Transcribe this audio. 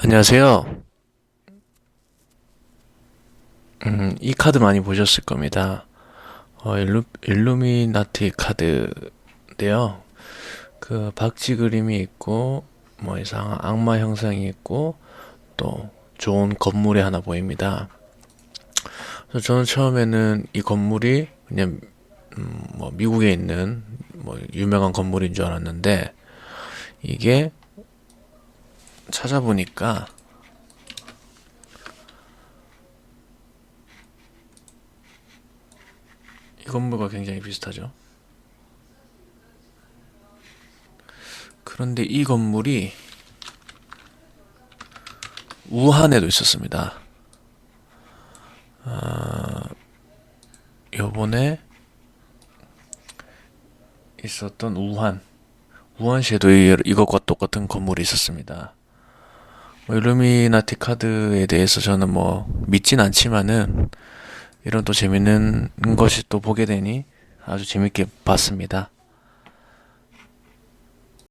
안녕하세요. 음, 이 카드 많이 보셨을 겁니다. 어, 일루, 일루미나티 카드인데요. 그 박쥐 그림이 있고, 뭐 이상한 악마 형상이 있고, 또 좋은 건물이 하나 보입니다. 그래서 저는 처음에는 이 건물이 그냥 음, 뭐 미국에 있는 뭐 유명한 건물인 줄 알았는데 이게 찾아보니까 이 건물과 굉장히 비슷하죠. 그런데 이 건물이 우한에도 있었습니다. 요번에 있었던 우한, 우한시에도 이- 이것과 똑같은 건물이 있었습니다. 뭐 일루미나티 카드에 대해서 저는 뭐 믿진 않지만은 이런 또 재밌는 것이 또 보게 되니 아주 재밌게 봤습니다.